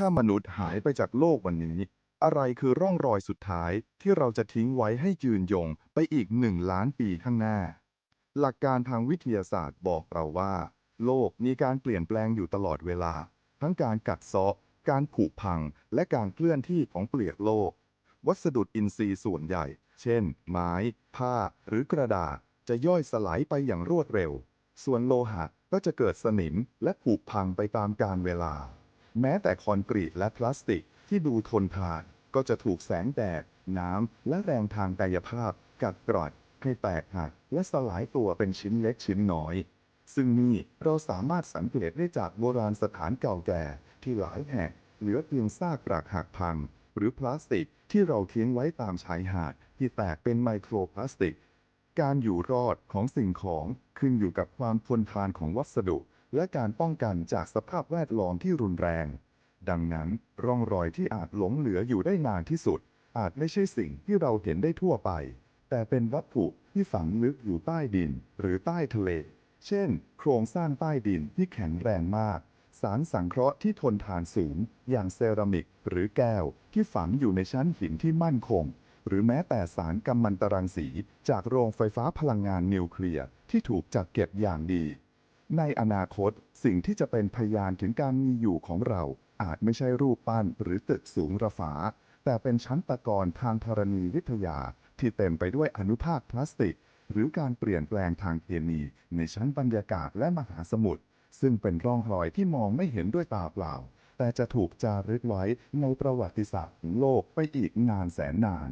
ถ้ามนุษย์หายไปจากโลกวันนี้ อะไรคือร่องรอยสุดท้ายที่เราจะทิ้งไว้ให้ยืนยงไปอีกหนึ่งล้านปีข้างหน้า หลักการทางวิทยาศาสตร์บอกเราว่า โลกมีการเปลี่ยนแปลงอยู่ตลอดเวลา ทั้งการกัดเซาะ การผุพัง และการเคลื่อนที่ของเปลือกโลก วัสดุอินทรีย์ส่วนใหญ่ เช่น ไม้ ผ้า หรือกระดาษ จะย่อยสลายไปอย่างรวดเร็ว ส่วนโลหะก็จะเกิดสนิมและผุพังไปตามกาลเวลา แม้แต่คอนกรีตและพลาสติกที่ดูทนทานก็จะถูกแสงแดด น้ำ และแรงทางกายภาพ กัดกร่อนให้แตกหักและสลายตัวเป็นชิ้นเล็กชิ้นน้อย ซึ่งนี่เราสามารถสังเกตได้จากโบราณสถานเก่าแก่ที่หลายแห่งเหลือเพียงซากปรักหักพัง หรือพลาสติกที่เราทิ้งไว้ตามชายหาด ที่แตกเป็นไมโครพลาสติก การอยู่รอดของสิ่งของขึ้นอยู่กับความทนทานของวัสดุ และการป้องกันจากสภาพแวดล้อมที่รุนแรง ดังนั้นร่องรอยที่อาจหลงเหลืออยู่ได้นานที่สุด อาจไม่ใช่สิ่งที่เราเห็นได้ทั่วไป แต่เป็นวัตถุที่ฝังลึกอยู่ใต้ดินหรือใต้ทะเล เช่น โครงสร้างใต้ดินที่แข็งแรงมาก สารสังเคราะห์ที่ทนทานสูง อย่างเซรามิก หรือแก้ว ที่ฝังอยู่ในชั้นหินที่มั่นคง หรือแม้แต่สารกัมมันตรังสี จากโรงไฟฟ้าพลังงานนิวเคลียร์ที่ถูกจัดเก็บอย่างดี ในอนาคตสิ่งที่จะเป็นพยานถึงการมีอยู่ของเราอาจไม่ใช่รูปปั้นหรือตึกสูงระฝา แต่เป็นชั้นตะกอนทางธรณีวิทยา ที่เต็มไปด้วยอนุภาคพลาสติก หรือการเปลี่ยนแปลงทางเคมีในชั้นบรรยากาศและมหาสมุทรซึ่งเป็นร่องรอยที่มองไม่เห็นด้วยตาเปล่า แต่จะถูกจารึกไว้ในประวัติศาสตร์ของโลกไปอีกนานแสนนาน